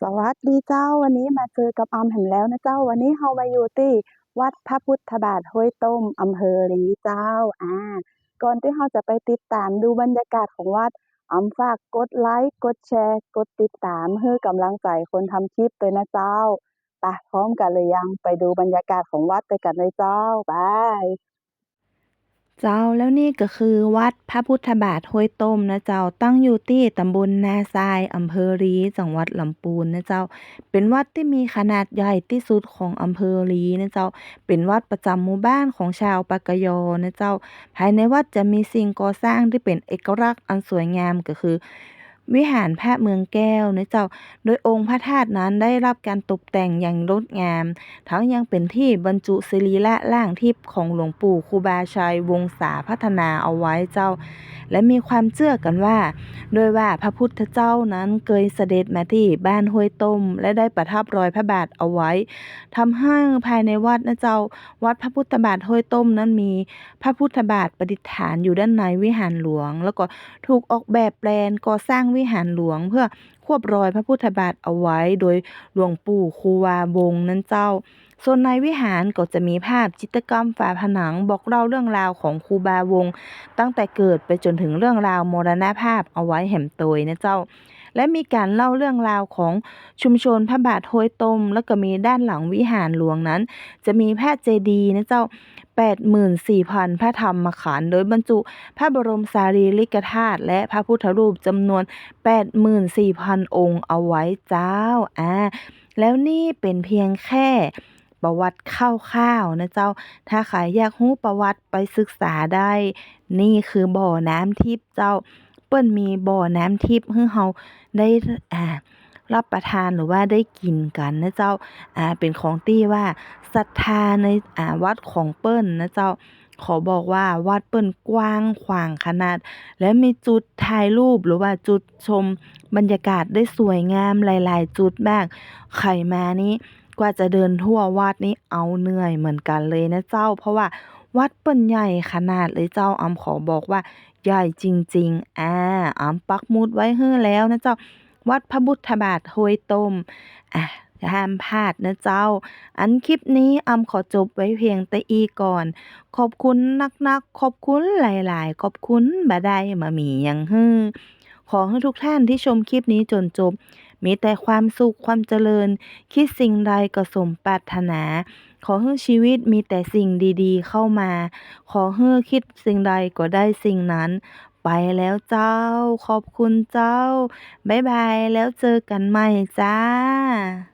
สวัสดีเจ้าวันนี้มาเจอกับออมแหม่มแล้วนะเจ้าวันนี้เรามาอยู่ที่วัดพระพุทธบาทห้วยต้มอำเภอเลีเจ้าอ่าก่อนที่เราจะไปติดตามดูบรรยากาศของวัดออมฝากกดไลค์กดแชร์ กดติดตามเพื่อกำลังใจคนทำคลิปด้วยนะเจ้าไปพร้อมกันหรือยังไปดูบรรยากาศของวัดไปกันเลยเจ้าไป เจ้าแล้วนี่ก็คือวัดพระพุทธบาทห้วยต้มนะเจ้าตั้งอยู่ที่ตำบลนาทรายอำเภอรีจังหวัดลำปูนนะเจ้า เป็นวัดที่มีขนาดใหญ่ที่สุดของอำเภอรีนะเจ้า เป็นวัดประจำหมู่บ้านของชาวปากกยอนะเจ้า ภายในวัดจะมีสิ่งก่อสร้างที่เป็นเอกลักษณ์อันสวยงามก็คือ วิหารพระเมืองแก้วนะเจ้า โดยองค์พระธาตุนั้นได้รับการตกแต่งอย่างงดงาม ทั้งยังเป็นที่บรรจุสรีระร่างทิพย์ของหลวงปู่ครูบาชัยวงศาพัฒนาเอาไว้เจ้า และมีความเชื่อกันว่า โดยว่าพระพุทธเจ้านั้นเคยเสด็จมาที่บ้านห้วยต้ม และได้ประทับรอยพระบาทเอาไว้ทำให้ภายในวัดนะเจ้า วัดพระพุทธบาทห้วยต้มนั้นมี พระพุทธบาทประดิษฐานอยู่ด้านในวิหารหลวง แล้วก็ถูกออกแบบแปลนก่อสร้างวิิหารหลวง เพื่อควบรอยพระพุทธบาทเอาไว้โดยหลวงปู่ครูวาวงศ์นั้นเจ้า ส่วนในวิหารก็จะมีภาพจิตรกรรมฝาผนังบอกเล่าเรื่องราวของครูบาวงศ์ตั้งแต่เกิดไปจนถึงเรื่องราวมรณภาพเอาไว้แหมโตยนะเจ้า และมีการเล่าเรื่องราวของชุมชนพระบาทห้วยต้มแล้วก็มีด้านหลังวิหารหลวงนั้น จะมีพระเจดีย์นะเจ้า 84,000 พระธรรมขันธ์โดยบรรจุพระบรมสารีริกธาตุและพระพุทธรูปจำนวน 84,000 องค์เอาไว้เจ้าอาแล้วนี่เป็นเพียงแค่ประวัติคร่าวๆนะเจ้า ถ้าใครอยากรู้ประวัติไปศึกษาได้ นี่คือบ่อน้ำทิพย์เจ้า เปิ้นมีบ่อน้ำทิพย์ให้เราได้อ่ารับประทานหรือว่าได้กินกันนะเจ้า อ่า เป็นของที่ว่าศรัทธาในอ่าวัดของเปิ้นนะเจ้า ขอบอกว่าวัดเปิ้นกว้างขวางขนาด และมีจุดถ่ายรูปหรือว่าจุดชมบรรยากาศได้สวยงามหลายๆ จุดมาก ใครมานี่กว่าจะเดินทั่ววัดนี่เอาเหนื่อยเหมือนกันเลยนะเจ้า เพราะว่าวัดเปิ้นใหญ่ขนาดเลยเจ้าอำขอบอกว่า ใหญ่จริงๆ อ่าอำปักมุดไว้ให้แล้วนะเจ้า วัดพระพุทธบาทห้วยต้มอ่าห้ามพลาดนะเจ้า อันคลิปนี้อำขอจบไว้เพียงแต่อีก่อน ขอบคุณนักๆ ขอบคุณหลายๆ ขอบคุณบ่ได้มามีหยังให้อขอให้ทุกท่านที่ชมคลิปนี้จนจบ มีแต่ความสุขความเจริญ คิดสิ่งใดก็สมปรารถนา ขอให้ชีวิตมีแต่สิ่งดีๆ เข้ามา ขอให้คิดสิ่งใดก็ได้สิ่งนั้น ไปแล้วเจ้า ขอบคุณเจ้า บ๊ายบาย แล้วเจอกันใหม่จ้า